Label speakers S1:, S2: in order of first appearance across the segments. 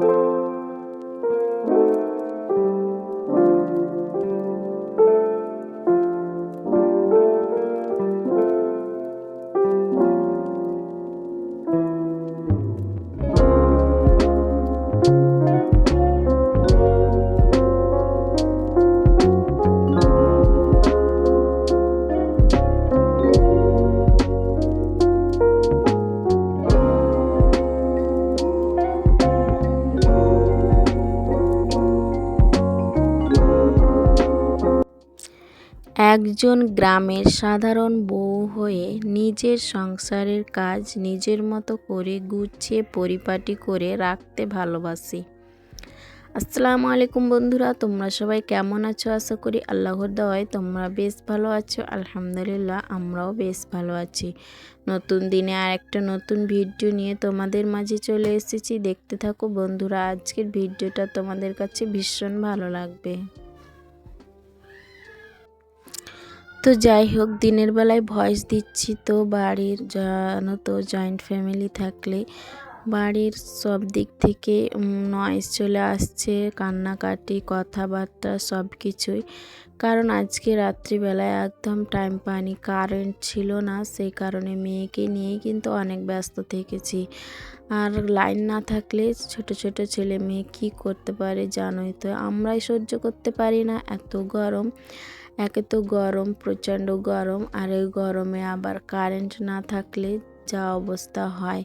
S1: thank you একজন গ্রামের সাধারণ বউ হয়ে নিজের সংসারের কাজ নিজের মতো করে গুছিয়ে পরিপাটি করে রাখতে ভালোবাসি। আসসালামু আলাইকুম বন্ধুরা, তোমরা সবাই কেমন আছো? আশা করি আল্লাহর দেওয়ায় তোমরা বেশ ভালো আছো। আলহামদুলিল্লাহ, আমরাও বেশ ভালো আছি। নতুন দিনে আর একটা নতুন ভিডিও নিয়ে তোমাদের মাঝে চলে এসেছি। দেখতে থাকো বন্ধুরা, আজকের ভিডিওটা তোমাদের কাছে ভীষণ ভালো লাগবে। তো যাই হোক, দিনের বেলায় ভয়েস দিচ্ছি তো, বাড়ির জানো তো জয়েন্ট ফ্যামিলি থাকলে। বাড়ির সব দিক থেকে নয়েজ চলে আসছে, কান্নাকাটি, কথাবার্তা সব কিছুই। কারণ আজকে রাত্রিবেলায় একদম টাইম পানি কারেন্ট ছিল না, সেই কারণে মেয়েকে নিয়েই কিন্তু অনেক ব্যস্ত থেকেছি। আর লাইন না থাকলে ছোট ছোট ছেলে মেয়ে কী করতে পারে জানোই তো, আমরাই সহ্য করতে পারি না, এত গরম। একে তো গরম, প্রচণ্ড গরম, আর এই গরমে আবার কারেন্ট না থাকলে যা অবস্থা হয়।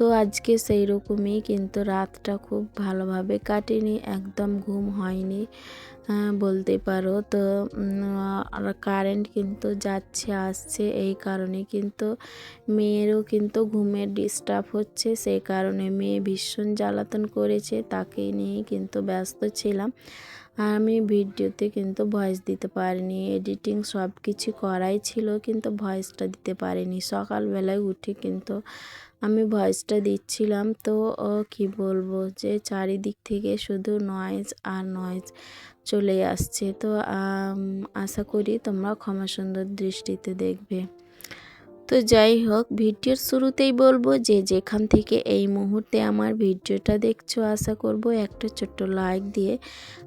S1: তো আজকে সেই রকমই কিন্তু রাতটা খুব ভালোভাবে কাটেনি, একদম ঘুম হয়নি বলতে পারো। তো কারেন্ট কিন্তু যাচ্ছে, আসছে, এই কারণে কিন্তু মেয়েরও কিন্তু ঘুমের ডিস্টার্ব হচ্ছে সেই কারণে মেয়ে ভীষণ জ্বালাতন করেছে, তাকে নিয়ে কিন্তু ব্যস্ত ছিলাম। আর আমি ভিডিওতে কিন্তু ভয়েস দিতে পারিনি এডিটিং সব কিছু করাই ছিল, কিন্তু ভয়েসটা দিতে পারিনি। সকালবেলায় উঠে কিন্তু আমি ভয়েসটা দিচ্ছিলাম তো কি বলব যে চারিদিক থেকে শুধু নয়েজ আর নয়েজ চলে আসছে। তো আশা করি তোমরা ক্ষমা সুন্দর দৃষ্টিতে দেখবে। তো যাই হোক, ভিডিওর শুরুতেই বলব যে যেখান থেকে এই মুহূর্তে আমার ভিডিওটা দেখছ, আশা করব একটা ছোট্ট লাইক দিয়ে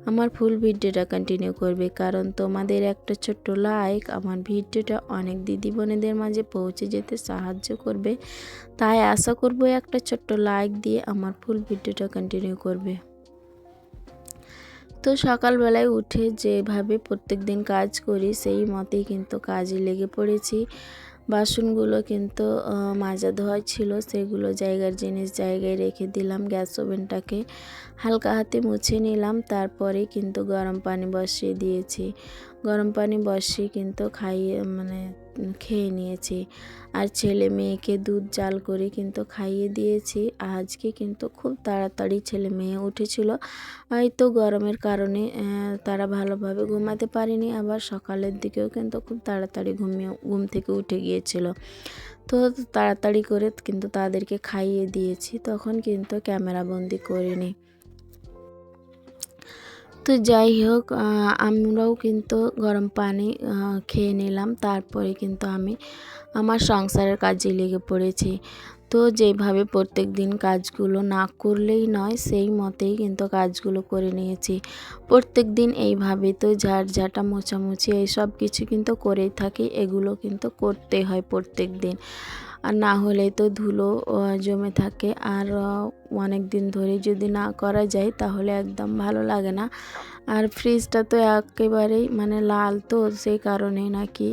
S1: আমার ফুল ভিডিওটা কন্টিনিউ করবে। কারণ তোমাদের একটা ছোট্ট লাইক আমার ভিডিওটা অনেক দিদি বোনেদের মাঝে পৌঁছে যেতে সাহায্য করবে। তাই আশা করব একটা ছোট্ট লাইক দিয়ে আমার ফুল ভিডিওটা কন্টিনিউ করবে। তো সকালবেলায় উঠে যেভাবে প্রত্যেক দিন কাজ করি, সেই মতেই কিন্তু কাজে লেগে পড়েছি। বাসনগুলো কিন্তু মাজা ধোয়া ছিল। সেগুলো জায়গার জিনিস জায়গায় রেখে দিলাম গ্যাস ওভেনটাকে। হালকা হাতে মুছে নিলাম, তারপরে কিন্তু গরম পানি বসিয়ে দিয়েছি। গরম পানি বসিয়ে কিন্তু খাইয়ে মানে খেয়ে নিয়েছি। আর ছেলে মেয়েকে দুধ জাল করে কিন্তু খাইয়ে দিয়েছি। আজকে কিন্তু খুব তাড়াতাড়ি ছেলে মেয়ে উঠেছিল। হয়তো গরমের কারণে তারা ভালোভাবে ঘুমাতে পারেনি। আবার সকালের দিকেও কিন্তু খুব তাড়াতাড়ি ঘুমিয়ে, ঘুম থেকে উঠে গিয়েছিল। তো তাড়াতাড়ি করে কিন্তু তাদেরকে খাইয়ে দিয়েছি। তখন কিন্তু ক্যামেরা বন্দি করিনি। তো যাই হোক আমরাও কিন্তু গরম পানি খেয়ে নিলাম। তারপরে কিন্তু আমি আমার সংসারের কাজে লেগে পড়েছি। তো যেভাবে প্রত্যেক দিন কাজগুলো না করলেই নয়, সেই মতেই কিন্তু কাজগুলো করে নিয়েছি। প্রত্যেক দিন এইভাবে তো ঝাড় ঝাঁটা, মোছামুছি, এইসব কিছু কিন্তু করেই থাকি। এগুলো কিন্তু করতে হয় প্রত্যেক দিন আর না হলে তো ধুলো জমে থাকে। আর অনেক দিন ধরে যদি না করা যায় তাহলে একদম ভালো লাগে না। আর ফ্রিজটা তো একেবারেই মানে লাল তো, সেই কারণে নাকি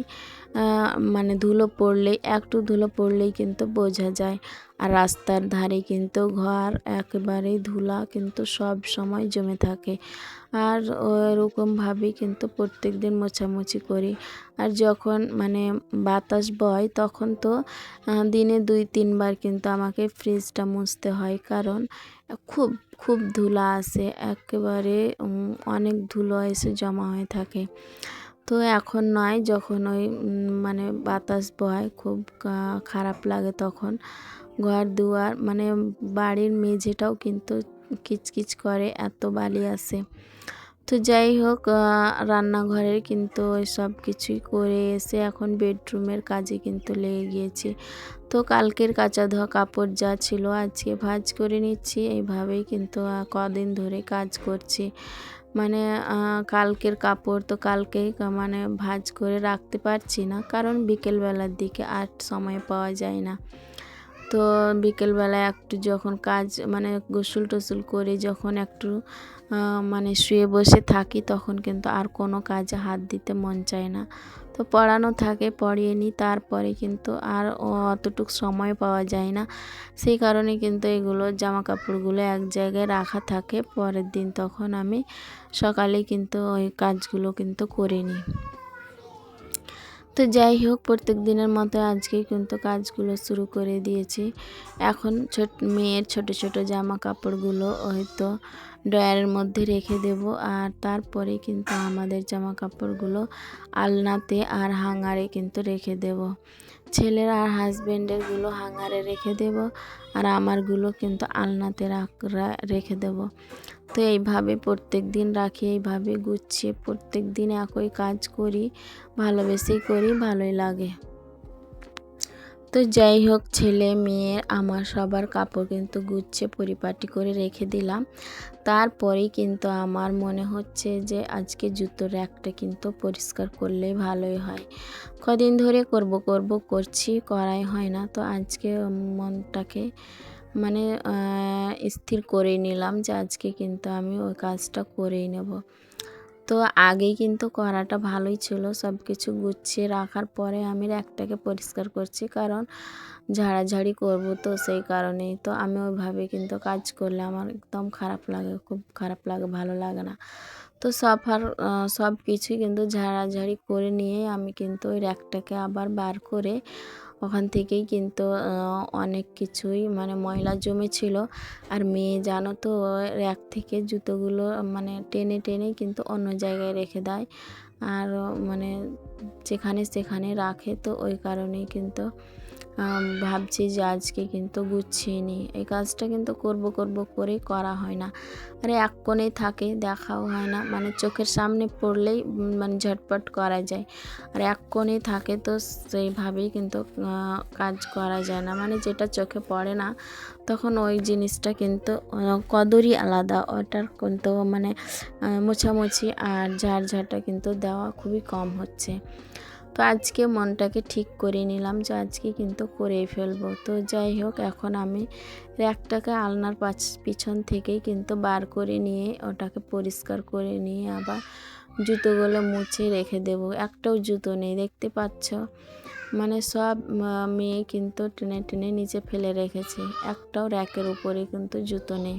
S1: মানে ধুলো পড়লেই, একটু ধুলো পড়লেই কিন্তু বোঝা যায়। আর রাস্তার ধারে কিন্তু ঘর, একেবারেই ধুলা কিন্তু সব সময় জমে থাকে। আর ওরকমভাবেই কিন্তু প্রত্যেক দিন মোছামুছি করি। আর যখন মানে বাতাস বয়, তখন তো দিনে দুই, তিনবার কিন্তু আমাকে ফ্রিজটা মুছতে হয়। কারণ খুব খুব ধুলা আসে একেবারে অনেক ধুলো এসে জমা হয়ে থাকে। তো এখন নয়, যখন ওই মানে বাতাস বয়, খুব খারাপ লাগে তখন। ঘর দুয়ার মানে বাড়ির মেঝেটাও কিন্তু কিচকিচ করে, এত বালি আসে তো যাই হোক রান্নাঘরের কিন্তু ওই সব কিছুই করে এসে এখন বেডরুমের কাজে কিন্তু লেগে গিয়েছি। তো কালকের কাঁচা ধোয়া কাপড় যা ছিল, আজকে ভাজ করে নিচ্ছি। এইভাবেই কিন্তু কদিন ধরে কাজ করছি। মানে কালকের কাপড় তো কালকেই মানে ভাজ করে রাখতে পারছি না। কারণ বিকেলবেলার দিকে আর সময় পাওয়া যায় না। তো বিকেলবেলায় একটু যখন কাজ মানে গোসল টোসল করে যখন একটু মানে শুয়ে বসে থাকি, তখন কিন্তু আর কোনো কাজে হাত দিতে মন চায় না। তো পড়ানো থাকে, পড়িয়ে নিই। তারপরে কিন্তু আর অতটুকু সময় পাওয়া যায় না। সেই কারণে কিন্তু এগুলো জামা কাপড়গুলো এক জায়গায় রাখা থাকে। পরের দিন তখন আমি সকালে কিন্তু ওই কাজগুলো কিন্তু করে নিই। তো যাই হোক, প্রত্যেক দিনের মতো আজকে কিন্তু কাজগুলো শুরু করে দিয়েছি। এখন ছোট, মেয়ের ছোট ছোট জামা কাপড়গুলো হয়তো ড্রয়ারের মধ্যে রেখে দেব আর তারপরে কিন্তু আমাদের জামা কাপড়গুলো আলনাতে আর হাঙারে কিন্তু রেখে দেব। ছেলের আর হাজব্যান্ডেরগুলো হাঙারে রেখে দেব আর আমারগুলো কিন্তু আলনাতে রাখ- দেব। তো এইভাবে প্রত্যেক দিন রাখি, এইভাবে গুছিয়ে প্রত্যেক দিন একই কাজ করি, ভালোবেসেই করি, ভালোই লাগে। তো যাই হোক, ছেলে মেয়ের আমার সবার কাপড় কিন্তু গুছিয়ে পরিপাটি করে রেখে দিলাম। তারপরেই কিন্তু আমার মনে হচ্ছে যে আজকে জুতোর র্যাকটা কিন্তু পরিষ্কার করলেই ভালোই হয়। কদিন ধরে করব করব, করছি, করাই হয় না। তো আজকে মনটাকে মানে স্থির করে নিলাম যে আজকে কিন্তু আমি ওই কাজটা করেই নেব। তো আগেই কিন্তু করাটা ভালোই ছিল। সব কিছু গুছিয়ে রাখার পরে আমি একটাকে পরিষ্কার করছি, কারণ ঝাড়াঝাড়ি করব তো সেই কারণেই। তো আমি ওইভাবে কিন্তু কাজ করলে আমার একদম খারাপ লাগে, খুব খারাপ লাগে, ভালো লাগে না। তো সফার সব কিছুই কিন্তু ঝাড়াঝাড়ি করে নিয়ে আমি কিন্তু ওই র্যাকটাকে আবার বার করে ওখান থেকেই কিন্তু অনেক কিছুই মানে ময়লা জমেছিল। আর মেয়ে জানো তো এক থেকে জুতোগুলো মানে টেনে টেনে কিন্তু অন্য জায়গায় রেখে দেয়। আর মানে যেখানে সেখানে রাখে, তো ওই কারণেই কিন্তু ভাবছি যে আজকে কিন্তু গুছিয়ে নিই। এই কাজটা কিন্তু করব করব করে করা হয় না। আরে এক কোণেই থাকে, দেখাও হয় না। মানে চোখের সামনে পড়লেই মানে ঝটপট করা যায়। আর এক কোণে থাকে তো সেইভাবেই কিন্তু কাজ করা যায় না। মানে যেটা চোখে পড়ে না, তখন ওই জিনিসটা কিন্তু কদরই আলাদা। ওটার কিন্তু মানে মোছামুছি আর ঝাড় ঝাড়টা কিন্তু দেওয়া খুবই কম হচ্ছে। তো আজকে মনটাকে ঠিক করে নিলাম যে আজকে কিন্তু করেই ফেলব। তো যাই হোক, এখন আমি র্যাকটাকে আলনার পাছ, পিছন থেকেই কিন্তু বার করে নিয়ে ওটাকে পরিষ্কার করে নিয়ে আবার জুতোগুলো মুছে রেখে দেবো। একটাও জুতো নেই, দেখতে পাচ্ছ? মানে সব মেয়ে কিন্তু টেনে টেনে নিচে ফেলে রেখেছে। একটাও র্যাকের উপরে কিন্তু জুতো নেই।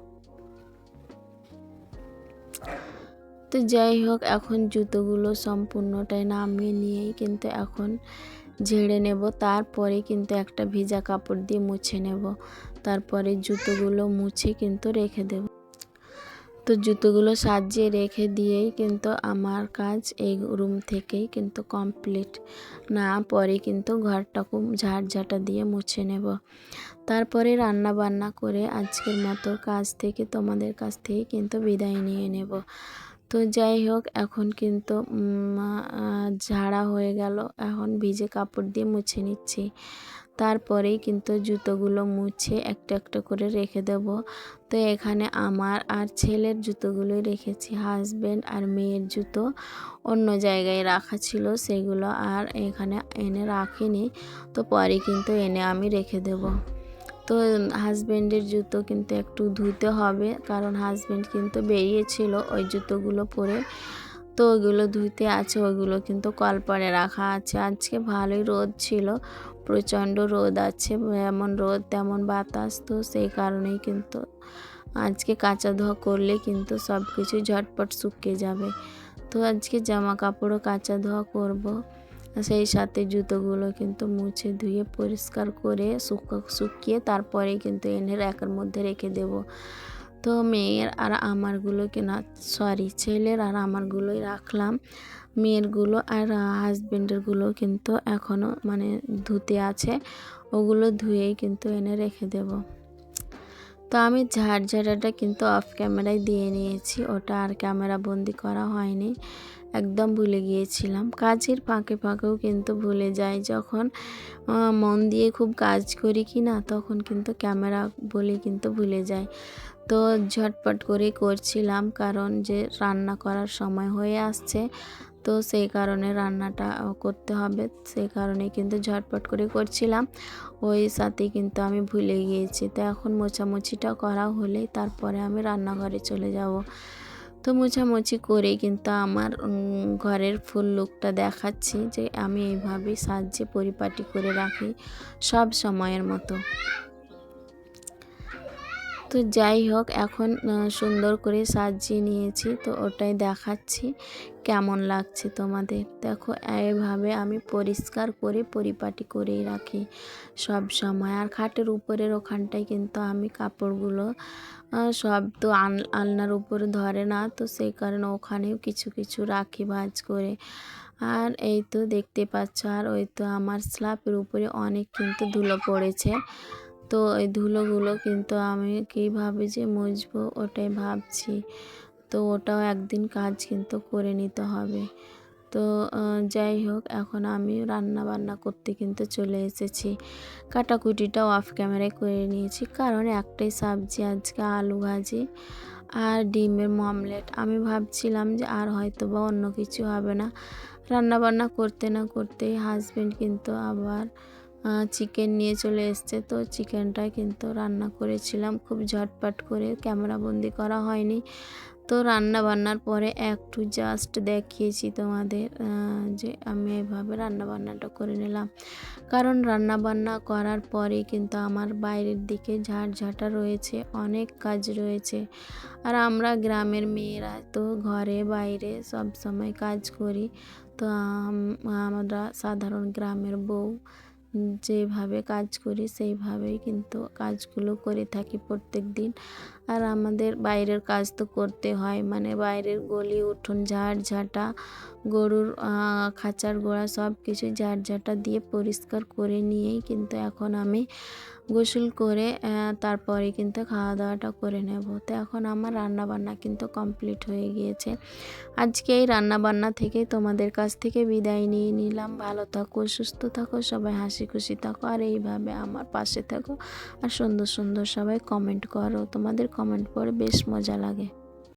S1: তো যাই হোক, এখন জুতোগুলো সম্পূর্ণটাই নামিয়ে নিয়েই কিন্তু এখন ঝেড়ে নেব। তারপরে কিন্তু একটা ভিজা কাপড় দিয়ে মুছে নেব। তারপরে জুতোগুলো মুছে কিন্তু রেখে দেব। তো জুতোগুলো সাজিয়ে রেখে দিয়েই কিন্তু আমার কাজ এই রুম থেকেই কিন্তু কমপ্লিট। না, পরে কিন্তু ঘরটাকে ঝাড়ঝাটা দিয়ে মুছে নেব। তারপরে রান্না বান্না করে আজকের মতো কাজ থেকে তোমাদের কাছ থেকে কিন্তু বিদায় নিয়ে নেব। তো যাই হোক, এখন কিন্তু ঝাড়া হয়ে গেল। এখন ভিজে কাপড় দিয়ে মুছে নিচ্ছি। তারপরেই কিন্তু জুতোগুলো মুছে একটা একটা করে রেখে দেব। তো এখানে আমার আর ছেলের জুতোগুলোই রেখেছি হাজব্যান্ড আর মেয়ের জুতো। অন্য জায়গায় রাখা ছিল সেগুলো আর এখানে এনে রাখিনি। তো পরে কিন্তু এনে আমি রেখে দেব। তো হাজব্যান্ডের জুতো কিন্তু একটু ধুতে হবে, কারণ হাজব্যান্ড কিন্তু বেরিয়েছিল ওই জুতোগুলো পরে। তো ওইগুলো ধুতে আছে ওইগুলো কিন্তু কলপারে রাখা আছে। আজকে ভালোই রোদ ছিল, প্রচণ্ড রোদ আছে এমন রোদ তেমন বাতাস, তো সেই কারণেই কিন্তু আজকে কাঁচা ধোয়া করলে কিন্তু সব কিছু ঝটপট শুকিয়ে যাবে। তো আজকে জামা কাপড়ও কাঁচা ধোয়া করব। সেই সাথে জুতোগুলো কিন্তু মুছে ধুয়ে পরিষ্কার করে শুক- শুকিয়ে তারপরেই কিন্তু এনে র্যাকের মধ্যে রেখে দেব। তো মেয়ের আর আমারগুলোকে না সরি ছেলের আর আমারগুলোই রাখলাম। মেয়েরগুলো আর হাজবেন্ডেরগুলো কিন্তু এখনও মানে ধুতে আছে, ওগুলো ধুয়েই কিন্তু এনে রেখে দেব। তো আমি ঝাড়ঝাড়াটা কিন্তু অফ ক্যামেরায় দিয়ে নিয়েছি, ওটা আর ক্যামেরা বন্দি করা হয়নি। একদম ভুলে গিয়েছিলাম। কাজের ফাঁকে ফাঁকেও কিন্তু ভুলে যাই। যখন মন দিয়ে খুব কাজ করি কি না, তখন কিন্তু ক্যামেরা বলে কিন্তু ভুলে যাই। তো ঝটপট করে করছিলাম কারণ যে রান্না করার সময় হয়ে আসছে। তো সেই কারণে রান্নাটা করতে হবে। সেই কারণে কিন্তু ঝটপট করে করছিলাম। ওই সাথে কিন্তু আমি ভুলে গিয়েছি। তো এখন মোছামুছিটা করা হলেই তারপরে আমি রান্নাঘরে চলে যাব। তো মোছামুছি করেই কিন্তু আমার ঘরের ফুল লুকটা দেখাচ্ছি যে আমি এইভাবেই সাজিয়ে পরিপাটি করে রাখি সব সময়ের মতো। তো যাই হোক, এখন সুন্দর করে সাজিয়ে নিয়েছি তো ওটাই দেখাচ্ছি কেমন লাগছে তোমাদের। দেখো, এইভাবে আমি পরিষ্কার করে পরিপাটি করেই রাখি সব সময়। আর খাটের উপরের ওখানটায় কিন্তু আমি কাপড়গুলো সব তো আলনার উপরে ধরে না, তো সেই কারণে ওখানেও কিছু কিছু রাখি ভাজ করে। আর এই তো দেখতে পাচ্ছ, আর ওই তো আমার স্ল্যাপের উপরে অনেক কিন্তু ধুলো পড়েছে। তো এই ধুলোগুলো কিন্তু আমি কীভাবে যে মুছবো ওটাই ভাবছি। তো ওটাও একদিন কাজ কিন্তু করে নিতে হবে। তো যাই হোক, এখন আমি রান্না বান্না করতে কিন্তু চলে এসেছি। কাটাকুটিটাও অফ ক্যামেরায় করে নিয়েছি, কারণ একটাই সবজি আজকে আলু ভাজি আর ডিমের মমলেট। আমি ভাবছিলাম যে আর হয়তো বা অন্য কিছু হবে না। রান্না বান্না করতে না করতেই হাজবেন্ড কিন্তু আবার চিকেন নিয়ে চলে এসছে। তো চিকেনটা কিন্তু রান্না করেছিলাম, খুব ঝটপট করে। ক্যামেরা বন্দি করা হয়নি। তো রান্না বান্নার পরে একটু জাস্ট দেখিয়েছি তোমাদের যে আমি এভাবে রান্না বান্নাটা করে নিলাম। কারণ রান্না বান্না করার পরে কিন্তু আমার বাইরের দিকে ঝাড়ঝাঁটা রয়েছে, অনেক কাজ রয়েছে। আর আমরা গ্রামের মেয়েরা তো ঘরে বাইরে সব সময় কাজ করি। তো আমরা সাধারণ গ্রামের বউ যেভাবে কাজ করি সেইভাবেই কিন্তু কাজগুলো করে থাকি প্রত্যেক দিন আর আমাদের বাইরের কাজ তো করতে হয়। মানে বাইরের গলি, উঠোন, ঝাড় ঝাঁটা, গরুর খাঁচার গোড়া সব কিছু ঝাড় ঝাঁটা দিয়ে পরিষ্কার করে নিয়েই কিন্তু এখন আমি গোসল করে তারপরে কিন্তু খাওয়া দাওয়াটা করে নেব। তো এখন আমার রান্না বান্না কিন্তু কমপ্লিট হয়ে গিয়েছে। আজকে এই রান্না বান্না থেকে তোমাদের কাছ থেকে বিদায় নিয়ে নিলাম। ভালো থাকো, সুস্থ থাকো, সবাই হাসি খুশি থাকো। আর এইভাবে আমার পাশে থাকো। আর সুন্দর সুন্দর সবাই কমেন্ট করো। তোমাদের কমেন্ট পড়ে বেশ মজা লাগে।